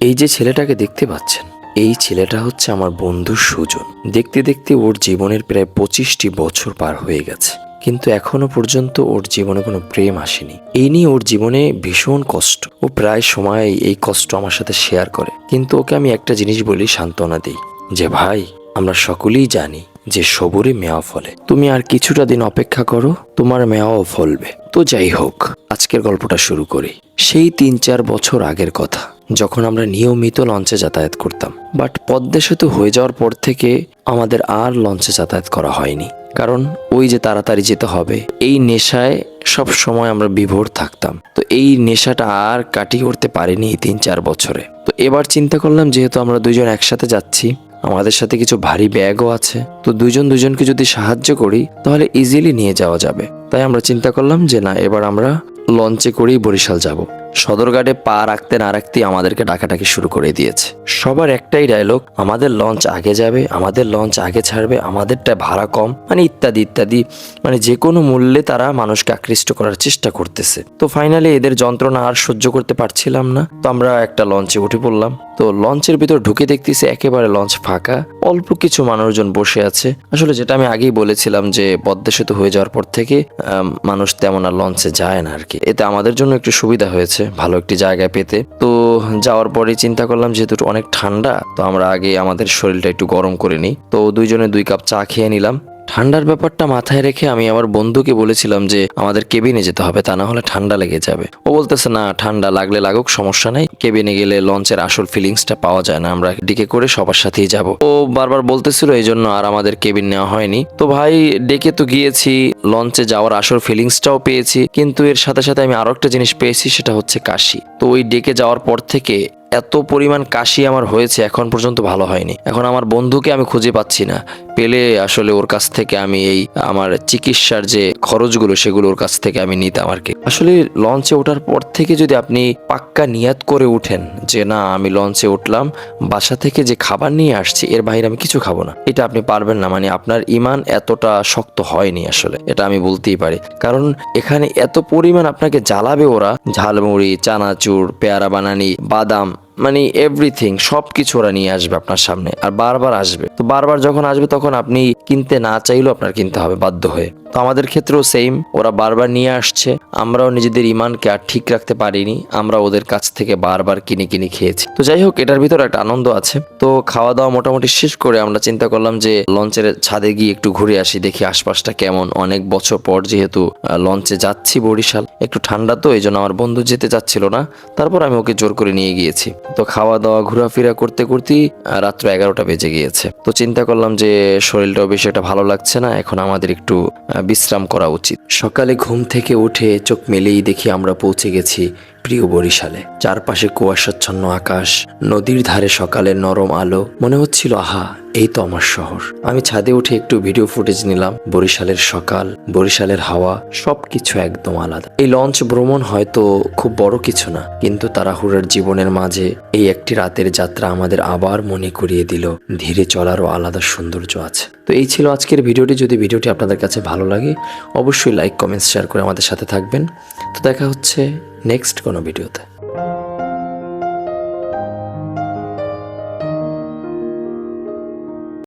এই যে ছেলেটাকে দেখতে পাচ্ছেন, এই ছেলেটা হচ্ছে আমার বন্ধু সুজন। দেখতে দেখতে ওর জীবনের প্রায় পঁচিশটি বছর পার হয়ে গেছে, কিন্তু এখনও পর্যন্ত ওর জীবনে কোনো প্রেম আসেনি। এই নিয়ে ওর জীবনে ভীষণ কষ্ট। ও প্রায় সময় এই কষ্ট আমার সাথে শেয়ার করে। কিন্তু ওকে আমি একটা জিনিস বলি, সান্ত্বনা দিই, যে ভাই, আমরা সকলেই জানি যে সবুরে মেয়া ফলে। তুমি আর কিছুটা দিন অপেক্ষা করো, তোমার মেয়াও ফলবে। তো যাই হোক, আজকের গল্পটা শুরু করি। সেই তিন চার বছর আগের কথা। যখন আমরা নিয়মিত লঞ্চে যাতায়াত করতাম। বাট পদ্মা সেতু হয়ে যাওয়ার পর থেকে আমাদের আর লঞ্চে যাতায়াত করা হয়নি। কারণ ওই যে তাড়াতাড়ি যেতে হবে, এই নেশায় সব সময় আমরা বিভোর থাকতাম। তো এই নেশাটা আর কাটিয়ে উঠতে পারিনি তিন চার বছরে। তো এবার চিন্তা করলাম, যেহেতু আমরা দুজন একসাথে যাচ্ছি, আমাদের সাথে কিছু ভারী ব্যাগও আছে, তো দুজন দুজনকে যদি সাহায্য করি, তাহলে ইজিলি নিয়ে যাওয়া যাবে। তাই আমরা চিন্তা করলাম যে না, এবার আমরা লঞ্চে করেই বরিশাল যাব। সদরঘাটে পা রাখতে না রাখতেই আমাদেরকে ডাকাডাকি শুরু করে দিয়েছে। সবার একটাই ডায়লগ আমাদের লঞ্চ আগে যাবে, আমাদের লঞ্চ আগে ছাড়বে, আমাদেরটা ভাড়া কম মানে ইত্যাদি ইত্যাদি মানে যে কোনো মূল্যে তারা মানুষকে আকৃষ্ট করার চেষ্টা করতেছে। তো ফাইনালি এদের যন্ত্রণা আর সহ্য করতে পারছিলাম না। তো আমরা একটা লঞ্চে উঠে পড়লাম। তো লঞ্চের ভিতর ঢুকে দেখতেছি একেবারে লঞ্চ ফাঁকা, অল্প কিছু মানুষজন বসে আছে। আসলে যেটা আমি আগেই বলেছিলাম যে পদ্মা সেতু হয়ে যাওয়ার পর থেকে মানুষ তেমন আর লঞ্চে যায় না আর কি। এতে আমাদের জন্য একটু সুবিধা হয়েছে। ভালো একটি জায়গায় পেতে। তো যাওয়ার পরে চিন্তা করলাম, যেহেতু অনেক ঠান্ডা, তো আমরা আগে আমাদের শরীরটা একটু গরম করে নিই। তো দুইজনে দুই কাপ চা খেয়ে নিলাম। ঠান্ডার ব্যাপারটা মাথায় রেখে আমি আমার বন্ধুকে বলেছিলাম যে আমাদের কেবিনে যেতে হবে, তা না হলে ঠান্ডা লেগে যাবে। ও বলতেছে, না, ঠান্ডা লাগলে লাগুক, সমস্যা নাই। কেবিনে গেলে লঞ্চের আসল ফিলিংসটা পাওয়া যায় না, আমরা ডেকে করে সবার সাথেই যাব। ও বারবার বলতেছিল, এই জন্য আর আমাদের কেবিন নেওয়া হয়নি। তো ভাই, ডেকে তো গিয়েছি, লঞ্চে যাওয়ার আসল ফিলিংসটাও পেয়েছি, কিন্তু এর সাথে সাথে আমি আরও একটা জিনিস পেয়েছি, সেটা হচ্ছে কাশি। তো ওই ডেকে যাওয়ার পর থেকে এত পরিমাণ কাশি আমার হয়েছে, এখন পর্যন্ত ভালো হয়নি। এখন আমার বন্ধুকে আমি খুঁজে পাচ্ছি না। পেলে আসলে ওর কাছ থেকে আমি এই আমার চিকিৎসার যে খরচগুলো, সেগুলো ওর কাছ থেকে আমি নিতাম আর কি। আসলে লঞ্চে ওঠার পর থেকে যদি আপনি পাক্কা নিয়াত করে উঠেন যে, না, আমি লঞ্চে উঠলাম, বাসা থেকে যে খাবার নিয়ে আসছি, এর বাইরে আমি কিছু খাব না। এটা আপনি পারবেন না। মানে আপনার ইমান এতটা শক্ত হয়নি আসলে। এটা আমি বলতেই পারি। কারণ এখানে এত পরিমাণ আপনাকে জ্বালাবে ওরা, ঝালমুড়ি, চানাচুর, পেয়ারা বানানি, বাদাম মানে এভরিথিং সব কিছু ওরা নিয়ে আসবে আপনার সামনে আর বারবার আসবে। তো বারবার যখন আসবে তখন আপনি কিনতে না চাইলেও আপনার কিনতে হবে বাধ্য হয়ে। তো আমাদের ক্ষেত্রেও সেম ওরা বারবার নিয়ে আসছে, আমরাও নিজেদের ইমানকে আর ঠিক রাখতে পারিনি, আমরা ওদের কাছ থেকে বারবার কিনে কিনে খেয়েছি। তো যাই হোক, এটার ভিতরে একটা আনন্দ আছে। তো খাওয়া দাওয়া মোটামুটি শেষ করে আমরা চিন্তা করলাম যে লঞ্চের ছাদে গিয়ে একটু ঘুরে আসি, দেখি আশপাশটা কেমন। অনেক বছর পর যেহেতু লঞ্চে যাচ্ছি বরিশাল, একটু ঠান্ডা তো এই জন্য আমার বন্ধু যেতে চাচ্ছিল না। তারপর আমি ওকে জোর করে নিয়ে গিয়েছি। তো খাওয়া দাওয়া ঘোরাফেরা করতে করতেই রাত্র এগারোটা বেজে গিয়েছে। তো চিন্তা করলাম যে, শরীরটাও বেশি একটা ভালো লাগছে না, এখন আমাদের একটু বিশ্রাম করা উচিত। সকালে ঘুম থেকে উঠে চোখ মেলেই দেখি আমরা পৌঁছে গেছি। প্রিয় বরিশালে। চারপাশে কুয়াশাচ্ছন্ন আকাশ, নদীর ধারে সকালের নরম আলো। মনে হচ্ছিল, আহা, এই তো আমার শহর। আমি ছাদে উঠে একটু ভিডিও ফুটেজ নিলাম। বরিশালের সকাল, বরিশালের হাওয়া, সবকিছু একদম আলাদা। এই লঞ্চ ভ্রমণ হয়তো খুব বড় কিছু না, কিন্তু তাড়াহুড়ার জীবনের মাঝে এই একটি রাতের যাত্রা আমাদের আবার মনে করিয়ে দিল, ধীরে চলারও আলাদা সৌন্দর্য আছে। তো এই ছিল আজকের ভিডিওটি। যদি ভিডিওটি আপনাদের কাছে ভালো লাগে, অবশ্যই লাইক, কমেন্টস, শেয়ার করে আমাদের সাথে থাকবেন। তো দেখা হচ্ছে নেক্সট কোনো ভিডিওতে।